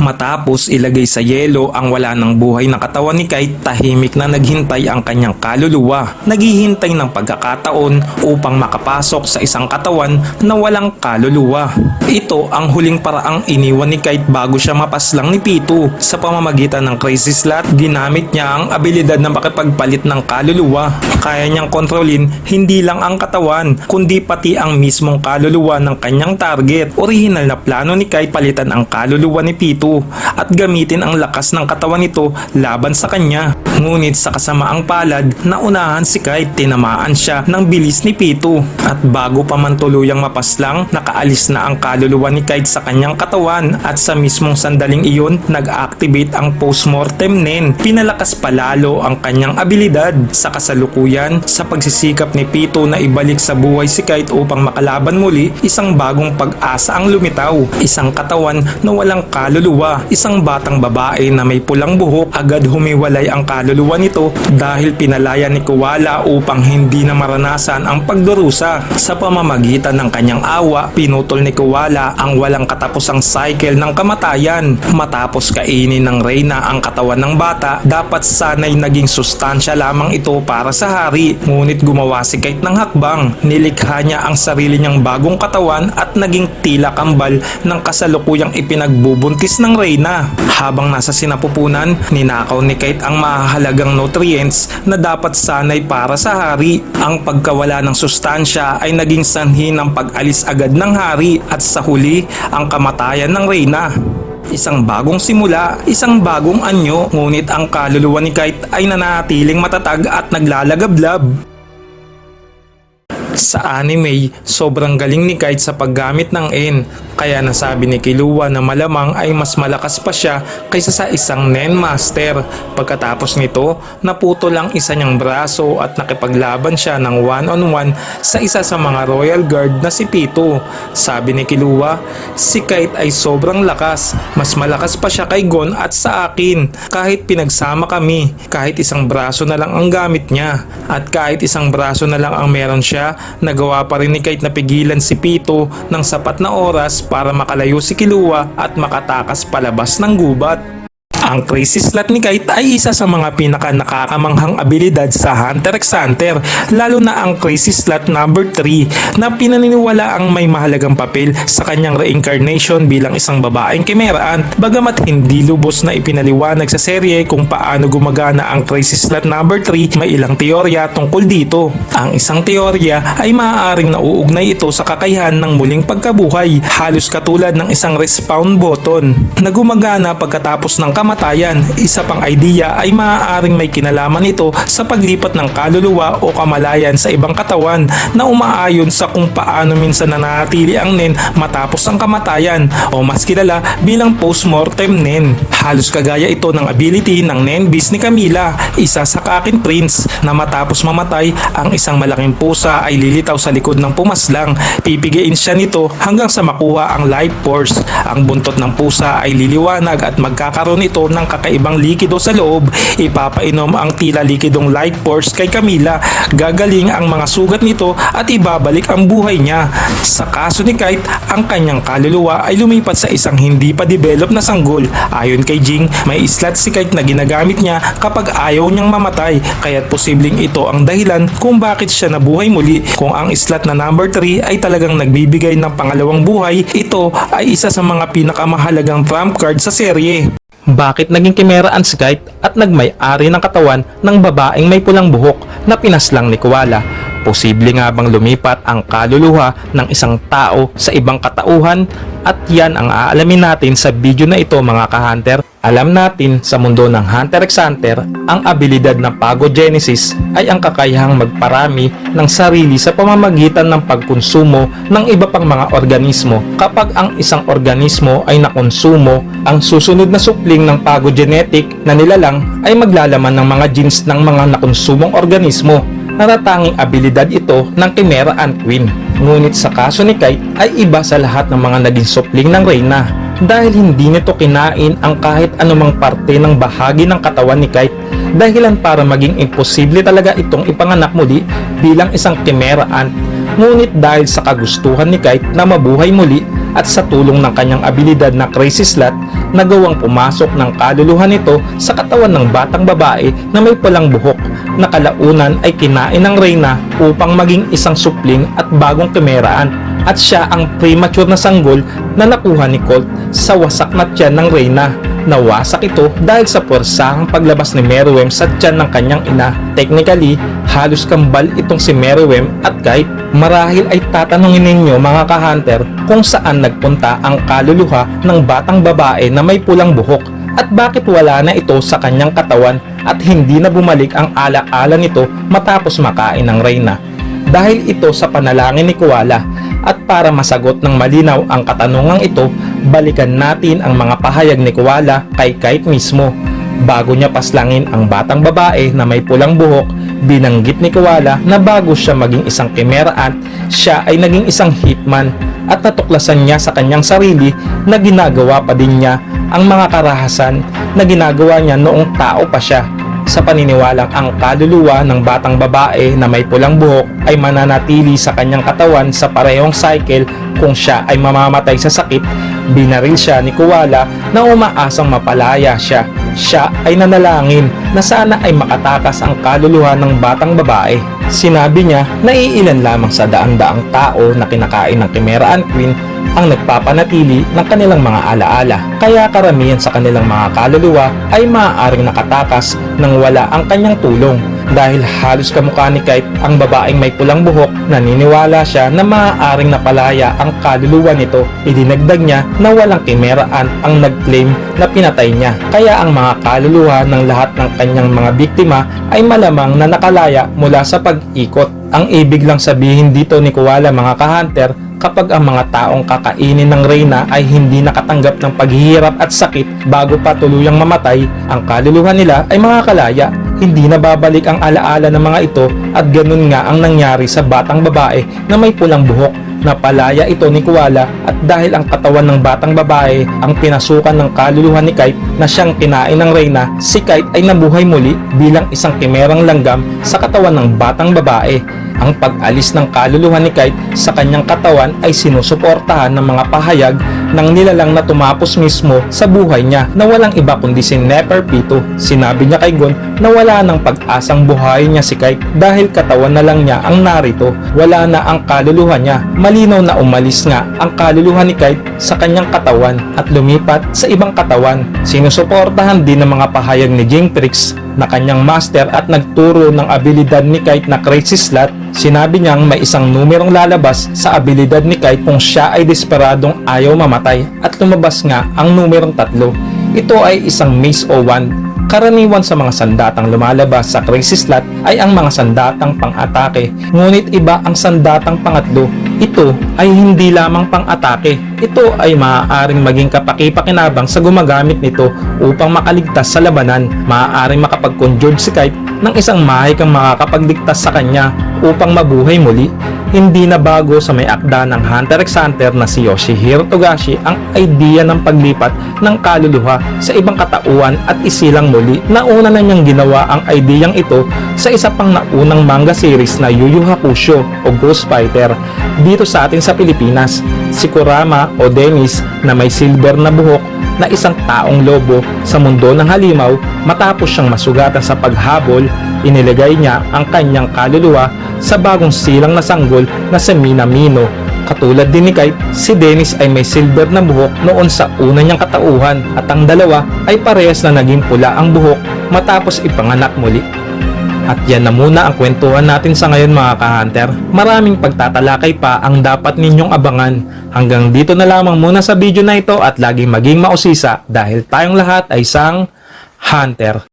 Matapos ilagay sa yelo ang wala ng buhay na katawan ni Kite, tahimik na naghintay ang kanyang kaluluwa. Naghihintay ng pagkakataon upang makapasok sa isang katawan na walang kaluluwa. Ito ang huling paraang iniwan ni Kite bago siya mapaslang ni Pito. Sa pamamagitan ng crazy slot, ginamit niya ang abilidad na makipagpalit ng kaluluwa. Kaya niyang kontrolin hindi lang ang katawan, kundi pati ang mismong kaluluwa ng kanyang target. Original na plano ni Kite palitan ang kaluluwa ni At gamitin ang lakas ng katawan nito laban sa kanya. Ngunit sa kasamaang palad, naunahan si Kite, tinamaan siya ng bilis ni Pito. At bago pa man tuluyang mapaslang, nakaalis na ang kaluluwa ni Kite sa kanyang katawan at sa mismong sandaling iyon, nag-activate ang postmortem nen. Pinalakas palalo ang kanyang abilidad. Sa kasalukuyan, sa pagsisikap ni Pito na ibalik sa buhay si Kite upang makalaban muli, isang bagong pag-asa ang lumitaw. Isang katawan na walang kaluluwa. Isang batang babae na may pulang buhok, agad humiwalay ang kaluluwa nito dahil pinalaya ni Kuwala upang hindi na maranasan ang pagdurusa. Sa pamamagitan ng kanyang awa, pinutol ni Kuwala ang walang katapusang cycle ng kamatayan. Matapos kainin ng Reyna ang katawan ng bata, dapat sanay naging sustansya lamang ito para sa hari. Ngunit gumawa si Kate ng hakbang. Nilikha niya ang sarili niyang bagong katawan at naging tila kambal ng kasalukuyang ipinagbubuntis ng Reyna. Habang nasa sinapupunan, ninakaw ni Kate ang mahalagang nutrients na dapat sanay para sa hari. Ang pagkawala ng sustansya ay naging sanhi ng pag-alis agad ng hari at sa huli ang kamatayan ng Reyna. Isang bagong simula, isang bagong anyo, ngunit ang kaluluwa ni Kite ay nanatiling matatag at naglalagablab. Sa anime, sobrang galing ni Kite sa paggamit ng N, kaya nasabi ni Killua na malamang ay mas malakas pa siya kaysa sa isang Nen Master. Pagkatapos nito, naputo lang isa niyang braso at nakipaglaban siya ng one-on-one sa isa sa mga Royal Guard na si Pito. Sabi ni Killua, si Kite ay sobrang lakas, mas malakas pa siya kay Gon at sa akin. Kahit pinagsama kami, kahit isang braso na lang ang gamit niya, at kahit isang braso na lang ang meron siya, nagawa pa rin ni Kite na pigilan si Pito ng sapat na oras para makalayo si Kilua at makatakas palabas ng gubat. Ang crazy slot ni Kite ay isa sa mga pinaka nakakamanghang abilidad sa Hunter x Hunter, lalo na ang crazy slot number 3 na pinaniniwala ang may mahalagang papel sa kanyang reincarnation bilang isang babaeng kimeraan bagamat hindi lubos na ipinaliwanag sa serye kung paano gumagana ang crazy slot number 3 may ilang teorya tungkol dito. Ang isang teorya ay maaaring nauugnay ito sa kakayahan ng muling pagkabuhay halos katulad ng isang respawn button na gumagana pagkatapos ng kamatayan. Isa pang idea ay maaaring may kinalaman ito sa paglipat ng kaluluwa o kamalayan sa ibang katawan na umaayon sa kung paano minsan nanatili ang nen matapos ang kamatayan o mas kilala bilang postmortem nen. Halos kagaya ito ng ability ng nen beast ni Camila, isa sa kakin prince na matapos mamatay ang isang malaking pusa ay lilitaw sa likod ng pumaslang. Pipigiin siya nito hanggang sa makuha ang life force. Ang buntot ng pusa ay liliwanag at magkakaroon ito ng kakaibang likido sa loob. Ipapainom ang tila likidong life force kay Camila. Gagaling ang mga sugat nito at ibabalik ang buhay niya. Sa kaso ni Kite, ang kanyang kaluluwa ay lumipat sa isang hindi pa develop na sanggol. Ayon kay Jing, may slot si Kite na ginagamit niya kapag ayaw niyang mamatay. Kaya't posibleng ito ang dahilan kung bakit siya nabuhay muli. Kung ang slot na number 3 ay talagang nagbibigay ng pangalawang buhay, ito ay isa sa mga pinakamahalagang trump card sa serye. Bakit naging kimera ang Skype at nagmay-ari ng katawan ng babaeng may pulang buhok na pinaslang ni Kuwala? Posible nga bang lumipat ang kaluluha ng isang tao sa ibang katauhan? At yan ang aalamin natin sa video na ito mga ka-hunter. Alam natin sa mundo ng Hunter x Hunter, ang abilidad ng Pagogenesis ay ang kakayahang magparami ng sarili sa pamamagitan ng pagkonsumo ng iba pang mga organismo. Kapag ang isang organismo ay nakonsumo, ang susunod na supling ng pagogenetic na nilalang ay maglalaman ng mga genes ng mga nakonsumong organismo. Natatanging abilidad ito ng Chimera Ant Queen. Ngunit sa kaso ni Kite ay iba sa lahat ng mga naging supling ng Reyna dahil hindi nito kinain ang kahit anumang parte ng bahagi ng katawan ni Kite dahilan para maging imposible talaga itong ipanganak muli bilang isang chimera ant. Ngunit dahil sa kagustuhan ni Kite na mabuhay muli at sa tulong ng kanyang abilidad na crazy slot, na gawang pumasok ng kaluluha nito sa katawan ng batang babae na may pulang buhok na kalaunan ay kinain ng Reyna upang maging isang supling at bagong kimeraan at siya ang premature na sanggol na nakuha ni Colt sa wasak na tiyan ng Reyna. Nawasak ito dahil sa puwersahang paglabas ni Meriwem sa tiyan ng kanyang ina. Technically, halos kambal itong si Meriwem at kahit marahil ay tatanungin ninyo mga ka-hunter kung saan nagpunta ang kaluluha ng batang babae na may pulang buhok at bakit wala na ito sa kanyang katawan at hindi na bumalik ang ala-ala nito matapos makain ng Reyna dahil ito sa panalangin ni Kuwala at para masagot ng malinaw ang katanungang ito, balikan natin ang mga pahayag ni Kuwala kay Kite mismo. Bago niya paslangin ang batang babae na may pulang buhok, binanggit ni Kuwala na bago siya maging isang kimeraan, siya ay naging isang hitman at natuklasan niya sa kanyang sarili na ginagawa pa din niya ang mga karahasan na ginagawa niya noong tao pa siya sa paniniwalang ang kaluluwa ng batang babae na may pulang buhok ay mananatili sa kanyang katawan sa parehong cycle kung siya ay mamamatay sa sakit, binaril siya ni Kuwala na umaasang mapalaya siya. Siya ay nanalangin na sana ay makatakas ang kaluluwa ng batang babae. Sinabi niya na iilan lamang sa daan-daang tao na kinakain ng Chimeraan Queen ang nagpapanatili ng kanilang mga alaala. Kaya karamihan sa kanilang mga kaluluwa ay maaaring nakatakas nang wala ang kanyang tulong. Dahil halos kamukha ni Kite ang babaeng may pulang buhok, naniniwala siya na maaaring napalaya ang kaluluwa nito. Idinagdag niya na walang kimeraan ang nag-claim na pinatay niya. Kaya ang mga kaluluwa ng lahat ng kanyang mga biktima ay malamang na nakalaya mula sa pag-ikot. Ang ibig lang sabihin dito ni Kuwala mga ka-hunter kapag ang mga taong kakainin ng reyna ay hindi nakatanggap ng paghihirap at sakit bago pa tuluyang mamatay, ang kaluluwa nila ay mga kalaya. Hindi na babalik ang alaala ng mga ito at ganun nga ang nangyari sa batang babae na may pulang buhok. Napalaya ito ni Kuwala at dahil ang katawan ng batang babae ang pinasukan ng kaluluwa ni Kite na siyang kinain ng reyna, si Kite ay nabuhay muli bilang isang kimerang langgam sa katawan ng batang babae. Ang pag-alis ng kaluluwa ni Kite sa kanyang katawan ay sinusuportahan ng mga pahayag ng nilalang na tumapos mismo sa buhay niya na walang iba kundi si Neferpito. Sinabi niya kay Gon na wala nang pag-asang buhayin niya si Kite dahil katawan na lang niya ang narito. Wala na ang kaluluwa niya. Malinaw na umalis nga ang kaluluwa ni Kite sa kanyang katawan at lumipat sa ibang katawan. Sinusuportahan din ng mga pahayag ni Jintrix na kanyang master at nagturo ng abilidad ni Kite na Crazy Slot, sinabi niyang may isang numerong lalabas sa abilidad ni Kite kung siya ay desperadong ayaw mamatay at lumabas nga ang numerong tatlo. Ito ay isang maze o wand. Karaniwan sa mga sandatang lumalabas sa Crazy Slot ay ang mga sandatang pang-atake, ngunit iba ang sandatang pangatlo. Ito ay hindi lamang pang-atake. Ito ay maaaring maging kapakipakinabang sa gumagamit nito upang makaligtas sa labanan. Maaaring makapag-conjure si Kite ng isang mahikang makakapagligtas sa kanya upang mabuhay muli. Hindi na bago sa may akda ng Hunter x Hunter na si Yoshihiro Togashi ang idea ng paglipat ng kaluluha sa ibang katauhan at isilang muli. Nauna na niyang ginawa ang ideyang ito sa isa pang naunang manga series na Yu Yu Hakusho o Ghost Fighter dito sa atin sa Pilipinas. Si Kurama o Dennis na may silver na buhok na isang taong lobo sa mundo ng halimaw matapos siyang masugatan sa paghabol, inilagay niya ang kanyang kaluluwa sa bagong silang na sanggol na si Minamino. Katulad din ni Kite, si Dennis ay may silver na buhok noon sa una niyang katauhan at ang dalawa ay parehas na naging pula ang buhok matapos ipanganak muli. At yan na muna ang kwentuhan natin sa ngayon mga ka-hunter. Maraming pagtatalakay pa ang dapat ninyong abangan. Hanggang dito na lamang muna sa video na ito at laging maging mausisa dahil tayong lahat ay isang hunter.